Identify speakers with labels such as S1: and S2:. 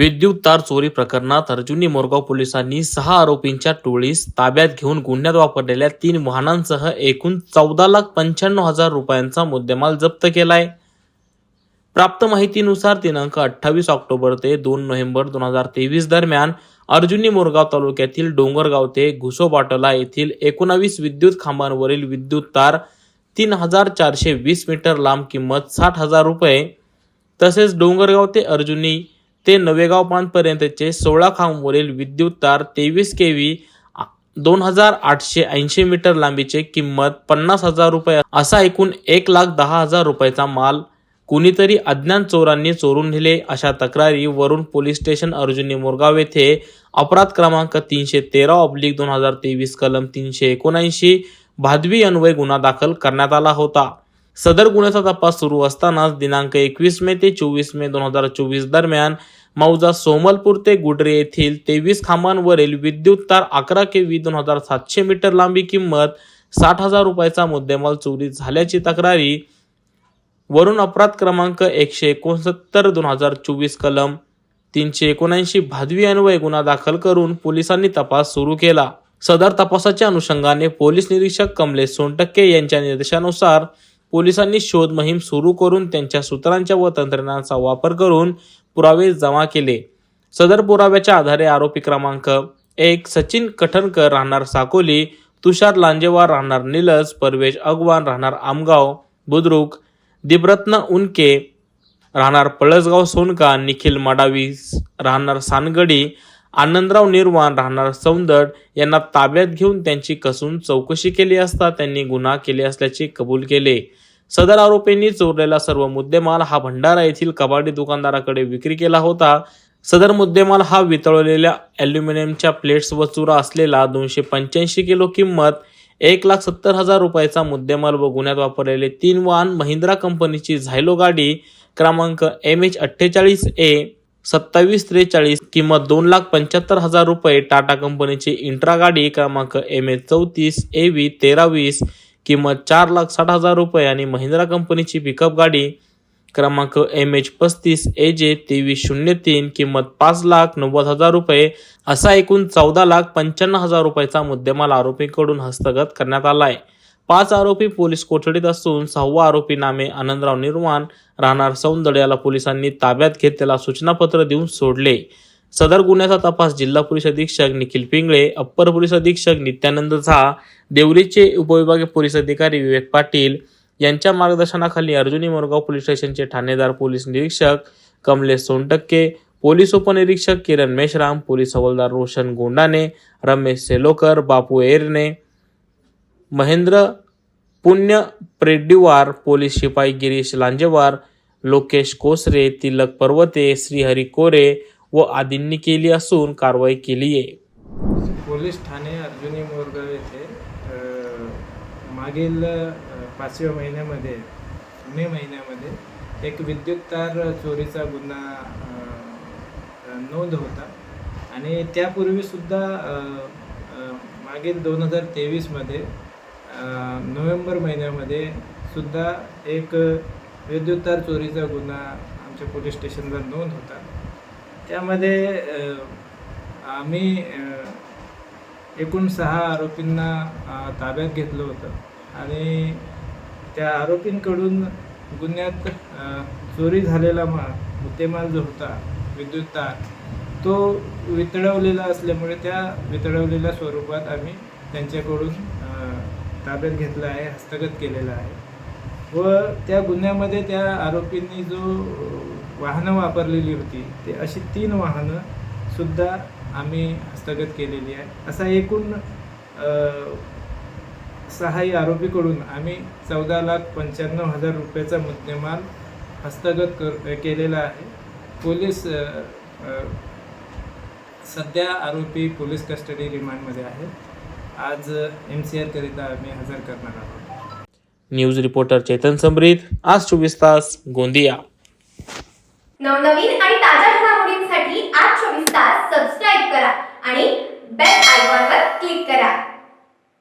S1: विद्युत तार चोरी प्रकरणात अर्जुनी मोरगाव पोलिसांनी सहा आरोपींच्या टोळीस ताब्यात घेऊन गुन्ह्यात वापरलेल्या तीन वाहनांसह एकूण चौदा लाख पंच्याण्णव हजार रुपयांचा मुद्देमाल जप्त केलाय. प्राप्त माहितीनुसार दिनांक अठ्ठावीस ऑक्टोबर ते दोन नोव्हेंबर दोन हजार तेवीस दरम्यान अर्जुनी मोरगाव तालुक्यातील डोंगरगाव ते घुसोबाटला येथील एकोणावीस विद्युत खांबांवरील विद्युत तार तीन हजार चारशे वीस मीटर लांब किंमत साठ हजार रुपये. तसेच डोंगरगाव ते अर्जुनी ते नवेगाव बांधपर्यंतचे सोळा खांबवरील विद्युत तार तेवीस के व्ही दोन हजार आठशे ऐंशी मीटर लांबीचे किंमत पन्नास हजार रुपये असा एकूण एक लाख दहा हजार रुपयाचा माल कुणीतरी अज्ञान चोरांनी चोरून नेले अशा तक्रारी वरून पोलीस स्टेशन अर्जुनी मोरगाव येथे अपराध क्रमांक तीनशे तेरा ऑब्लिक दोन हजार तेवीस कलम तीनशे एकोणऐंशी भादवी अन्वय गुन्हा दाखल करण्यात आला होता. सदर गुन्ह्याचा तपास सुरू असतानाच दिनांक एकवीस मे ते चोवीस मे दोन हजार चोवीस दरम्यान मौजा सोमलपूर ते गुडरे येथील तेवीस खांबांवरील विद्युत तार अकरा के व्ही दोन हजार सातशे मीटर लांबी किंमत साठ हजार रुपयाचा मुद्देमाल चोरी झाल्याची तक्रारी वरून अपराध क्रमांक एकशे एकोणसत्तर दोन हजार चोवीस कलम तीनशे एकोणऐंशी भादवी अन्वय गुन्हा दाखल करून पोलिसांनी तपास सुरू केला. सदर तपासाच्या अनुषंगाने पोलीस निरीक्षक कमलेश सोनटक्के यांच्या निर्देशानुसार पोलिसांनी शोध मोहीम सुरू करून त्यांच्या सूत्रांच्या व तंत्रज्ञानाचा वापर करून पुरावे जमा केले. सदर पुराव्याच्या आधारे आरोपी क्रमांक एक सचिन कठणकर राहणार साकोली तुषार लांजेवार राहणार निलज परवेश अगवान राहणार आमगाव बुद्रुक दिब्रत्न उनके राहणार पळसगाव सोनका निखिल मडावी राहणार सानगडी आनंदराव निर्वाण राहणार सौंदड यांना ताब्यात घेऊन त्यांची कसून चौकशी केली असता त्यांनी गुन्हा केले असल्याचे कबूल केले. सदर आरोपींनी चोरलेला सर्व मुद्देमाल हा भंडारा येथील कबाडी दुकानदाराकडे विक्री केला होता. सदर मुद्देमाल हा वितळवलेल्या ॲल्युमिनियमच्या प्लेट्स व चुरा असलेला दोनशे पंच्याऐंशी किलो किंमत एक लाख सत्तर हजार रुपयाचा मुद्देमाल व गुन्ह्यात वापरलेले तीन वाहन महिंद्रा कंपनीची झायलो गाडी क्रमांक एम एच अठ्ठेचाळीस ए सत्तावीस त्रेचाळीस किंमत दोन लाख पंच्याहत्तर हजार रुपये टाटा कंपनीची इंट्रा गाडी क्रमांक एम एच चौतीस ए व्ही तेरा वीस किंमत चार लाख साठ हजार रुपये आणि महिंद्रा कंपनीची पिकअप गाडी क्रमांक एम एच पस्तीस ए जे तेवीस शून्य तीन किंमत पाच लाख नव्वद हजार रुपये असा एकूण चौदा लाख पंच्याण्णव हजार रुपयाचा मुद्देमाल आरोपीकडून हस्तगत करण्यात आला आहे पाच आरोपी पोलीस कोठडीत असून सहावा आरोपी नामे आनंदराव निर्वाण राहणार सौंदड याला पोलिसांनी ताब्यात घेत त्याला सूचनापत्र देऊन सोडले. सदर गुन्ह्याचा तपास जिल्हा पोलीस अधीक्षक निखिल पिंगळे अप्पर पोलीस अधीक्षक नित्यानंद झा देवरीचे उपविभागीय पोलीस अधिकारी विवेक पाटील यांच्या मार्गदर्शनाखाली अर्जुनी मोरगाव पोलीस स्टेशनचे ठाणेदार पोलीस निरीक्षक कमलेश सोनटक्के पोलीस उपनिरीक्षक किरण मेश्राम पोलीस हवालदार रोशन गोंडाने रमेश सेलोकर बापू एरने महेंद्र पुण्य प्रेड्डीवार पोलीस शिपाई गिरीश लांजेवार लोकेश कोसरे तिलक पर्वते श्रीहरी कोरे व आदींनी केली असून कारवाई केली आहे.
S2: पोलीस ठाणे अर्जुनी मोरगाव येथे मागील पाचव्या महिन्यामध्ये मे महिन्यामध्ये एक विद्युत तार चोरीचा गुन्हा नोंद होता. आणि त्यापूर्वीसुद्धा मागील दोन हजार तेवीसमध्ये नोव्हेंबर महिन्यामध्ये सुद्धा एक विद्युत तार चोरीचा गुन्हा आमच्या पोलीस स्टेशनला नोंद होता. त्यामध्ये आम्ही एकूण सहा आरोपींना ताब्यात घेतलं होतं. आणि त्या आरोपींकडून गुन्ह्यात चोरी झालेला माल मुद्देमाल जो होता विद्युत तार तो वितळवलेला असल्यामुळे त्या वितळवलेल्या स्वरूपात आम्ही त्यांच्याकडून ताब्यात घेतला आहे हस्तगत केलेला आहे. व त्या गुन्ह्यामध्ये त्या आरोपींनी जो वाहनं वापरलेली होती ते अशी तीन वाहनं सुद्धा आम्ही हस्तगत केलेली आहे. असा एकूण सहाही आरोपीकडून आम्ही चौदा लाख पंच्याण्णव हजार रुपयाचा मुद्देमाल हस्तगत कर केलेला आहे. पोलीस सध्या आरोपी पोलीस कस्टडी रिमांडमध्ये आहेत. आज एम सी आरकरिता आम्ही हजर करणार आहोत.
S1: न्यूज रिपोर्टर चेतन समरीत आज चोवीस तास गोंदिया.
S3: नवनवीन आणि ताज्या घडामोडींसाठी आज चोवीस तास सबस्क्राईब करा आणि बेल आयकॉनवर क्लिक करा.